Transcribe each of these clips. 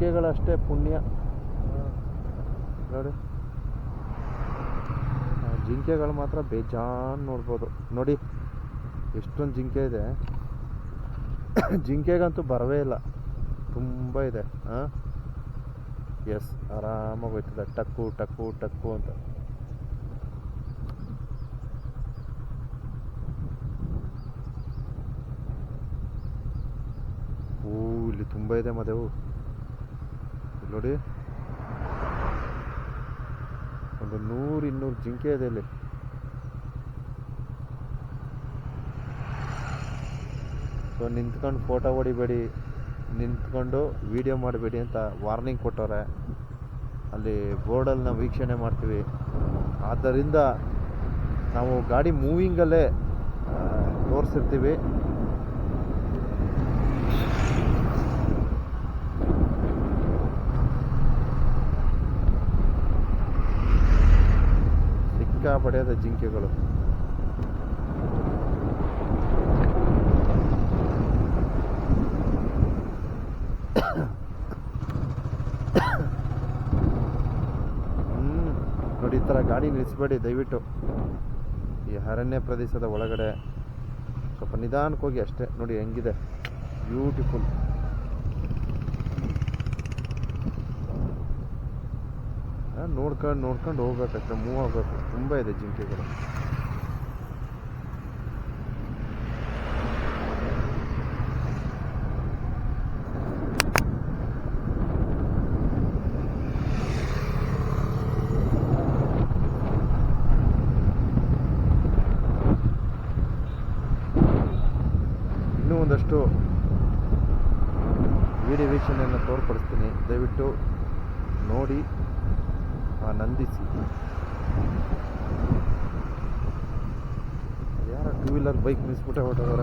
ಜಿಂಕೆಗಳಷ್ಟೇ ಪುಣ್ಯ. ನೋಡಿ. ಜಿಂಕೆಗಳು ಮಾತ್ರ ಬೇಜಾನ್ ನೋಡ್ಬೋದು. ನೋಡಿ, ಎಷ್ಟೊಂದು ಜಿಂಕೆ ಇದೆ. ಜಿಂಕೆಗಂತೂ ಬರವೇ ಇಲ್ಲ. ತುಂಬ ಇದೆ. ಹಾಂ ಎಸ್ ಆರಾಮಾಗಿ ಹೋಯ್ತದೆ. ಟಕ್ಕು ಟಕ್ಕು ಟಕ್ಕು ಅಂತ. ಓ ಇಲ್ಲಿ ತುಂಬ ಇದೆ ಮದೆವು ನೋಡಿ. ಒಂದು ನೂರು ಇನ್ನೂರು ಜಿಂಕೆ ಇದೆ ಇಲ್ಲಿ. ಸೊ ನಿಂತ್ಕೊಂಡು ಫೋಟೋ ಹೊಡಿಬೇಡಿ, ನಿಂತ್ಕೊಂಡು ವಿಡಿಯೋ ಮಾಡಬೇಡಿ ಅಂತ ವಾರ್ನಿಂಗ್ ಕೊಟ್ಟವ್ರೆ. ಅಲ್ಲಿ ಬೋರ್ಡಲ್ಲಿ ನಾವು ವೀಕ್ಷಣೆ ಮಾಡ್ತೀವಿ. ಆದ್ದರಿಂದ ನಾವು ಗಾಡಿ ಮೂವಿಂಗಲ್ಲೇ ತೋರಿಸಿರ್ತೀವಿ. ಸಿಕ್ಕಾಪಡೆಯದ ಜಿಂಕೆಗಳು. ಹ್ಮ್, ನೋಡಿ ಈ ಥರ ಗಾಡಿ ನಿಲ್ಲಿಸ್ಬೇಡಿ, ದಯವಿಟ್ಟು. ಈ ಅರಣ್ಯ ಪ್ರದೇಶದ ಒಳಗಡೆ ಸ್ವಲ್ಪ ನಿಧಾನಕ್ಕೆ ಹೋಗಿ ಅಷ್ಟೇ. ನೋಡಿ ಹೆಂಗಿದೆ. ಬ್ಯೂಟಿಫುಲ್ ನೋಡ್ಕೊಂಡು ನೋಡ್ಕೊಂಡು ಹೋಗ್ಬೇಕಷ್ಟೆ ಮೂವ್ ಆಗಬೇಕು. ತುಂಬ ಇದೆ ಜಿಂಕೆಗಳು. ಇನ್ನೂ ಒಂದಷ್ಟು ವಿಡಿಯೋ ವೀಕ್ಷಣೆಯನ್ನು ತೋರ್ಪಡಿಸ್ತೀನಿ. ದಯವಿಟ್ಟು ನೋಡಿ. ಆನಂದಿಸಿ ಯಾರ ಟೂ ವೀಲರ್ ಬೈಕ್ ಮಿಸ್ಬಿಟ್ಟೆ ಹೊರಟವರ?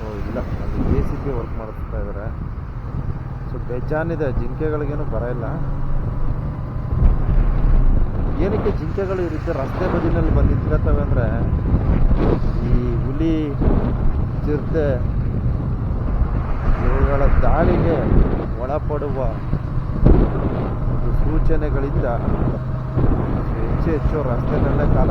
ಓ, ಇಲ್ಲ ಅದು ಎ ಸಿ ಪಿ ವರ್ಕ್ ಮಾಡ್ತಾ ಇದ್ದಾರೆ ಸೊ, ಬೇಜಾನಿದೆ, ಜಿಂಕೆಗಳಿಗೇನು ಬರ ಇಲ್ಲ ಏನಕ್ಕೆ ಜಿಂಕೆಗಳು ಈ ರೀತಿ ರಸ್ತೆ ಬದಿನಲ್ಲಿ ಬಂದು ನಿಂತ್ಕೊತವೆ ಅಂದರೆ, ಈ ಹುಲಿ, ಚಿರತೆ ಇವುಗಳ ದಾಳಿಗೆ ಒಳಪಡುವ ಒಂದು ಸೂಚನೆಗಳಿಂದ ಹೆಚ್ಚು ಹೆಚ್ಚು ರಸ್ತೆಗಳಲ್ಲೇ ಕಾಲ.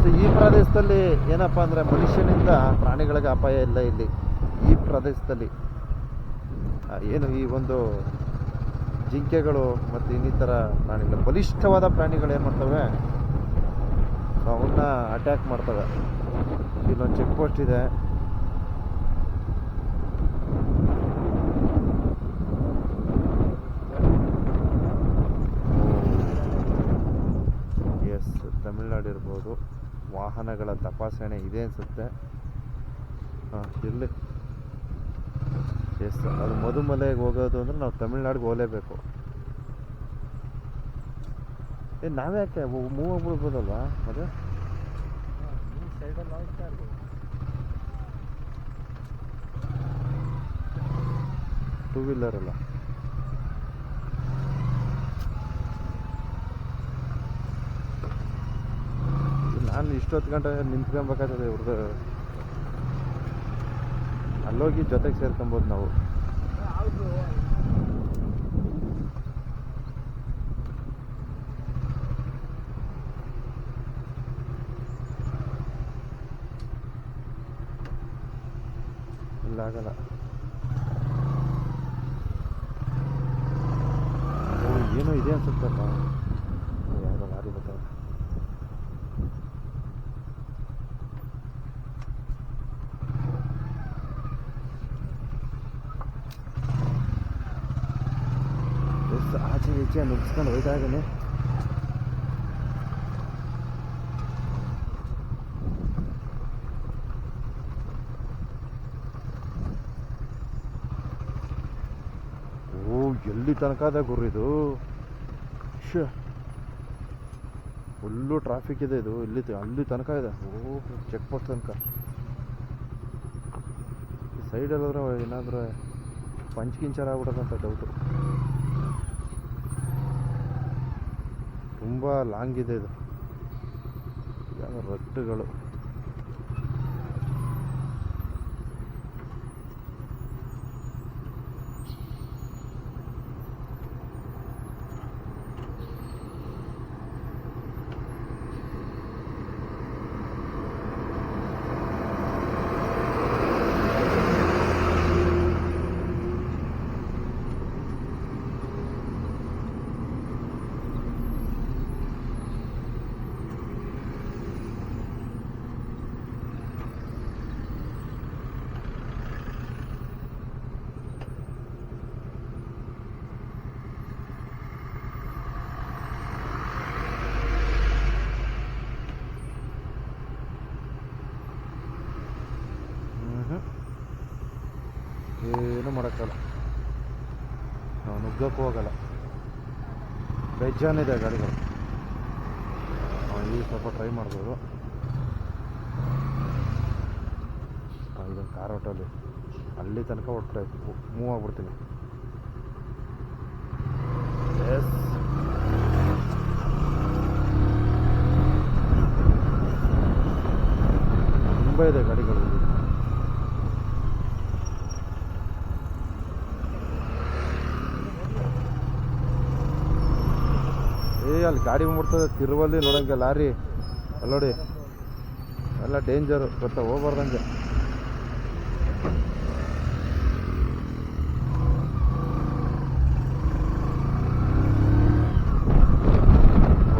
ಸೊ, ಈ ಪ್ರದೇಶದಲ್ಲಿ ಏನಪ್ಪ ಅಂದರೆ ಮನುಷ್ಯನಿಂದ ಪ್ರಾಣಿಗಳಿಗೆ ಅಪಾಯ ಇಲ್ಲ ಇಲ್ಲಿ ಈ ಪ್ರದೇಶದಲ್ಲಿ ಏನು ಈ ಒಂದು ಜಿಂಕೆಗಳು ಮತ್ತು ಇನ್ನಿತರ ಪ್ರಾಣಿಗಳು, ಬಲಿಷ್ಠವಾದ ಪ್ರಾಣಿಗಳು ಏನು ಮಾಡ್ತವೆ ಅವನ್ನ ಅಟ್ಯಾಕ್ ಮಾಡ್ತವೆ ಇಲ್ಲೊಂದು ಚೆಕ್ ಪೋಸ್ಟ್ ಇದೆ. ಎಸ್ ತಮಿಳ್ನಾಡು ಇರ್ಬೋದು. ವಾಹನಗಳ ತಪಾಸಣೆ ಇದೆ ಅನಿಸುತ್ತೆ. ಹಾಂ ಇಲ್ಲಿ ಎಸ್ ಅದು ಮಧುಮಲೆಗೆ ಹೋಗೋದು ಅಂದ್ರೆ ನಾವು ತಮಿಳ್ನಾಡಿಗೆ ಹೋಗಲೇಬೇಕು. ಏ ನಾವ್ಯಾಕೆ ಮೂವ್ ಆಗ್ಬಿಡ್ಬೋದಲ್ವಾ ಅದು ಟೂ ವೀಲರ್ ಅಲ್ಲ. ನಾನು ಇಷ್ಟೊತ್ತು ಗಂಟೆ ನಿಂತ್ಕೊಬೇಕಾಗ್ತದೆ ಇವ್ರದ್ದು ಅಲ್ಲೋಗಿ ಜೊತೆಗೆ ಸೇರ್ಕೊಬೋದು ನಾವು. ಹೌದು ಇಲ್ಲ ಆಗಲ್ಲ ಓ ಏನೋ ಇದೆ ಅನ್ಸುತ್ತಲ್ಲ ಓ, ಯಾವುದೋ ಲಾರಿ ಬರ್ತಾವೆ ಎಸ್ ಆಚೆ ಈಚೆ ನುಗ್ಸ್ಕೊಂಡು ಹೋಯ್ತಾ ಇದ್ದೀನಿ ಓ ಎಲ್ಲಿ ತನಕ ಅದ ಗುರು ಇದು? ಶ್ಯೆ. ಫುಲ್ಲು ಟ್ರಾಫಿಕ್ ಇದೆ ಇದು. ಇಲ್ಲಿ ಅಲ್ಲಿ ತನಕ ಇದೆ. ಓ ಚೆಕ್ ಪೋಸ್ಟ್ ತನಕ. ಸೈಡಲ್ಲಾದ್ರೆ ಏನಾದರೂ ಪಂಚ್ ಕಿಂಚರ್ ಆಗ್ಬಿಡೋದಂತ ಡೌಟು ತುಂಬ ಲಾಂಗ್ ಇದೆ ಇದು. ರಟ್ಟುಗಳು ಹ್ಞೂ ಏನು ಮಾಡೋಕ್ಕಲ್ಲ ನಾವು ನುಗ್ಗಕ್ಕೂ ಹೋಗಲ್ಲ. ಬೇಜಾನಿದೆ ಗಾಡಿಗಳು. ಈಗ ಸ್ವಲ್ಪ ಟ್ರೈ ಮಾಡ್ಬೋದು. ಇದೊಂದು ಕಾರ್ ಹೊಟ್ಟಲ್ಲಿ ಅಲ್ಲಿ ತನಕ ಹೊಟ್ಟೆ ಮೂವ್ ಆಗ್ಬಿಡ್ತೀನಿ. ಎಸ್ ತುಂಬ ಇದೆ ಗಾಡಿಗಳು ಇಲ್ಲಿ. ಏ ಅಲ್ಲಿ ಗಾಡಿ ಮುಡ್ತದೆ ತಿರುವಲ್ಲಿ ನೋಡಂಗೆ ಲಾರಿ. ಅಲ್ಲಿ ನೋಡಿ. ಎಲ್ಲ ಡೇಂಜರು ಗೊತ್ತಾ? ಹೋಗ್ಬಾರ್ದಂಗೆ.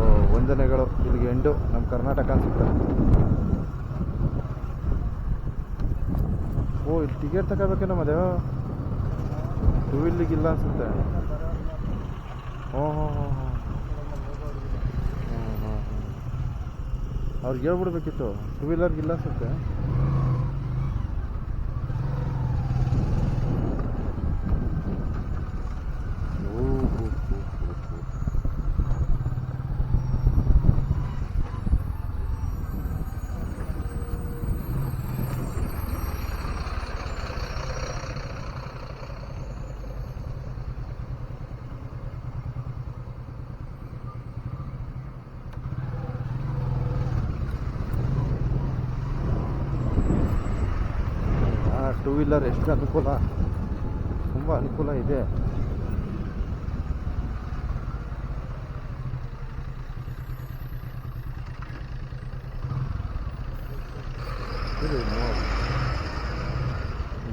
ಓ, ವಂದನೆಗಳು. ಇಲ್ಲಿಗೆ ಎಂಡು ನಮ್ಮ ಕರ್ನಾಟಕ ಅನ್ಸುತ್ತೆ. ಓ, ಇಲ್ಲಿ ಟಿಕೆಟ್ ತಗೋಬೇಕೇನಮ್ಮ ಅದೇ ಟೂ ವೀಲಿಗಿಲ್ಲ ಅನ್ಸುತ್ತೆ. ಹ್ಞೂ ಹ್ಞೂ ಹ್ಞೂ ಹ್ಞೂ ಹ್ಞೂ ಹ್ಞೂ ಹ್ಞೂ ಅವ್ರಿಗೆ ಹೇಳ್ಬಿಡ್ಬೇಕಿತ್ತು. ಟೂ ವೀಲರ್ಗಿಲ್ಲ ಅನ್ಸುತ್ತೆ ಓ ಹೋ ಹೋ ಹೋ ಹೋ. ಟೂ ವೀಲರ್ ಎಷ್ಟು ಅನುಕೂಲ? ತುಂಬ ಅನುಕೂಲ ಇದೆ.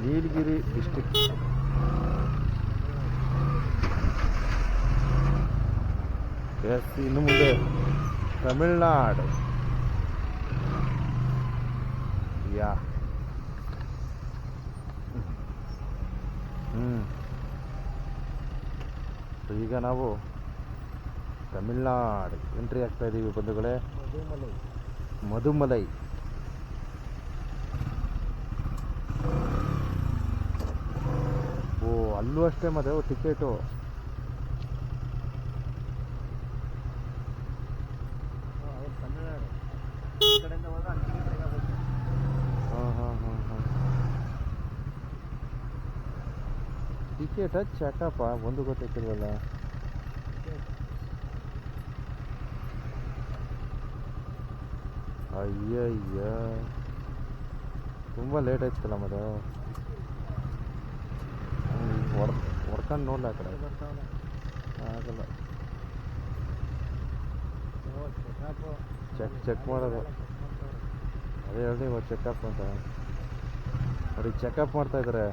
ನೀಲಗಿರಿ ಡಿಸ್ಟಿಕ್ ಎಸ್ ಇನ್ನು ಮುಂದೆ ತಮಿಳ್ನಾಡು. ಯಾ. ಹ್ಞೂ ಈಗ ನಾವು ತಮಿಳ್ನಾಡು ಎಂಟ್ರಿ ಆಗ್ತಾ ಇದ್ದೀವಿ ಬಂಧುಗಳೇ. ಮಧುಮಲೈ. ಓ ಅಲ್ಲೂ ಅಷ್ಟೇ ಮದುವೆ ಟಿಕೆಟು ಹಾಂ ಹಾಂ ಹಾಂ ಹಾಂ ಟಿಕೆಟ ಚಕಪ್ಪ ಒಂದು ಗೊತ್ತಾಯ್ತಿಲ್ವಲ್ಲ? ಅಯ್ಯಯ್ಯ. ತುಂಬ ಲೇಟ್ ಆಯ್ತಲ್ಲ ಮತ್ತೆ ಹೊಡ್ ಹೊಡ್ಕೊಂಡು ನೋಡಲ ಆ ಕಡೆ? ಆಗಲ್ಲ. ಚೆಕ್ ಚೆಕ್ ಮಾಡೋದು. ಅದೇ ಹೇಳಿ ಇವಾಗ ಚೆಕಪ್ ಅಂತ. ಅವ್ರಿಗೆ ಚೆಕಪ್ ಮಾಡ್ತಾ ಇದ್ದಾರೆ